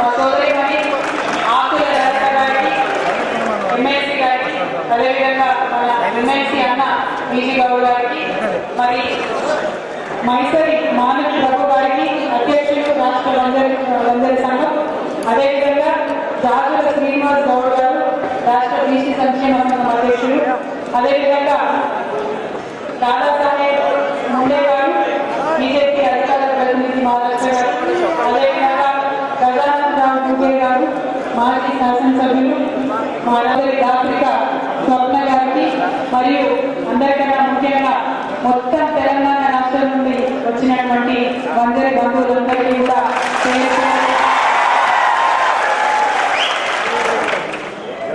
మా సోదరిమణి ఆకుల లత గారికి గారికి అదేవిధంగా మన ఎంఎస్సి అన్న పీజీ బాబు మరి మైసరి మానవ ప్రభు గారికి అధ్యక్షులు రాష్ట్ర వందరి అదేవిధంగా జాతుల శ్రీనివాస్ గౌడ్ గారు రాష్ట్ర బీసీ సంక్షేమ సంఘం అధ్యక్షులు అదేవిధంగా మాజీ శాసనసభ్యులు మా నగరి దాత్రిక స్వప్న గారికి మరియు అందరికన్నా ముఖ్యంగా మొత్తం తెలంగాణ రాష్ట్రం నుండి వచ్చినటువంటి వందరి బంధువులందరికీ కూడా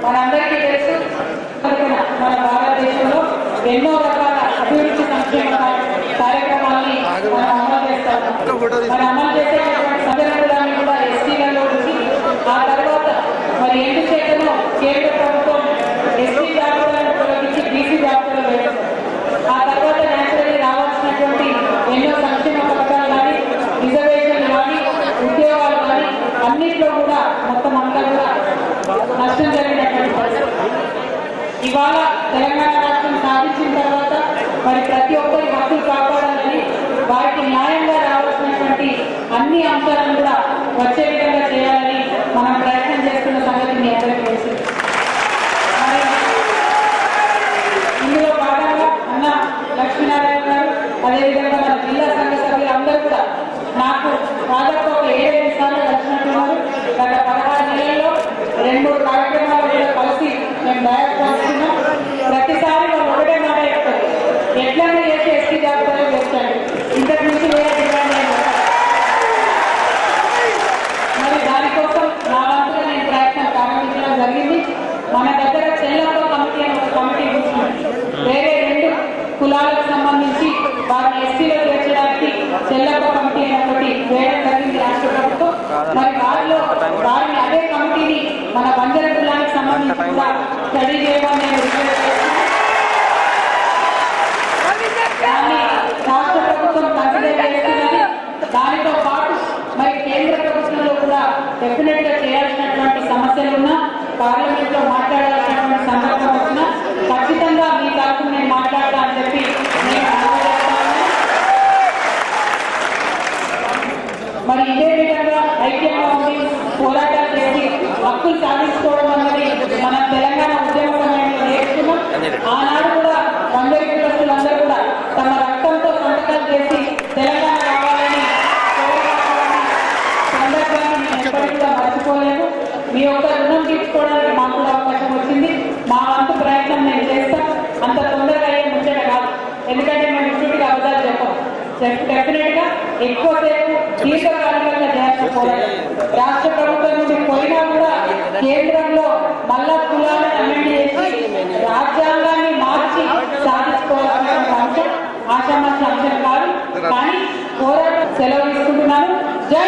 మనందరికీ తెలుసు మన భారతదేశంలో ఎన్నో రకాల అభివృద్ధి సంక్షేమ కార్య- కార్యక్రమాల్ని మనం అమలు చేస్తాము మనం అమలు చేసేటటువంటి సందర్భాన్ని కూడా ఎస్టీలలో ఉంచి ఆ తర్వాత మరి ఎందుచేతనో కేంద్ర ప్రభుత్వం ఎస్టీ జాబితాలను తొలగించి బీసీ జాబితాలో వేస్తుంది ఆ తర్వాత నేచురల్లీ రావాల్సినటువంటి ఎన్నో సంక్షేమ పథకాలు కానీ రిజర్వేషన్లు కానీ ఉద్యోగాలు కానీ అన్నింటిలో కూడా మొత్తం అంతా కూడా నష్టం జరిగినటువంటి ఇవాళ తెలంగాణ రాష్ట్రం సాధించిన తర్వాత మరి ప్రతి ఒక్కరి హక్కులు కాపాడాలని వారికి న్యాయంగా రావాల్సినటువంటి అన్ని అంశాలు కూడా వచ్చే విధంగా చేయాలని మనం ప్రయత్నం చేస్తున్న సంగతి మీ అందరికీ తెలుసు మరి ఇందులో భాగంగా అన్న లక్ష్మీనారాయణ గారు అదేవిధంగా మన జిల్లా సంఘ సభ్యులు అందరూ కూడా నాకు దాదాపు ఒక ఏడైదు సార్లు వచ్చినట్టున్నారు గత పదహారు నెలల్లో రెండు మూడు కార్యక్రమాలు కూడా కలిసి మేము డైరెక్ట్ చేస్తున్నాం ప్రతిసారి వాళ్ళు ఒకటే మాట చెప్తారు. ఎట్లన్నా చేసి ఎస్టీ జాబితాలో చేస్తాడు ఇంతకు మించి మరి దానికోసం నా వంతుగా నేను ప్రయత్నం ప్రారంభించడం జరిగింది. మన దగ్గర చెల్లప్ప కమిటీ అని ఒక కమిటీ వేరే రెండు కులాలకు సంబంధించి వారిని ఎస్సీలో చేర్చడానికి చెల్లప్ప కమిటీ అని ఒకటి వేయడం జరిగింది రాష్ట్ర ప్రభుత్వం మరి వారిలో వారిని అదే కమిటీని మన బంజర కులానికి సంబంధించి కూడా స్టడీ నేను దాన్ని రాష్ట్ర ప్రభుత్వం కన్సిడర్ చేస్తున్నది దానితో పాటు మరి కేంద్ర ప్రభుత్వంలో కూడా డెఫినెట్గా చేయాల్సినటువంటి సమస్యలు ఉన్నా పార్లమెంట్లో మాట్లాడాల్సినటువంటి సందర్భం వచ్చినా ఖచ్చితంగా మీ తరఫున నేను మాట్లాడతా అని చెప్పి నేను అనుకుంటున్నాను మరి ఇదే విధంగా ఐక్యంగా ఉండి పోరాటాలు చేసి హక్కులు సాధించుకోవడం అన్నది మన తెలంగాణ ఉద్యమ సమయంలో నేర్చుకున్నాం. ఆనాడు కూడా వందరి కులస్తులందరూ కూడా తమ రక్తంతో సంతకాలు చేసి తెలంగాణ రావాలని సందర్భాన్ని ఎప్పటికీ కూడా మీ యొక్క రుణం తీర్చుకోవడానికి మాకు అవకాశం వచ్చింది. మా వంతు ప్రయత్నం నేను చేస్తాం. అంత తొందరగా అయ్యే ముచ్చట కాదు. ఎందుకంటే మేము ఇప్పటికి అబద్ధాలు చెప్పాం. డెఫినెట్గా ఎక్కువసేపు దీర్ఘకాలికంగా చేయాల్సిన పోరాటం. ఆశామాష అంశం కాదు కానీ పోరాటం సెలవు తీసుకుంటున్నాను. జై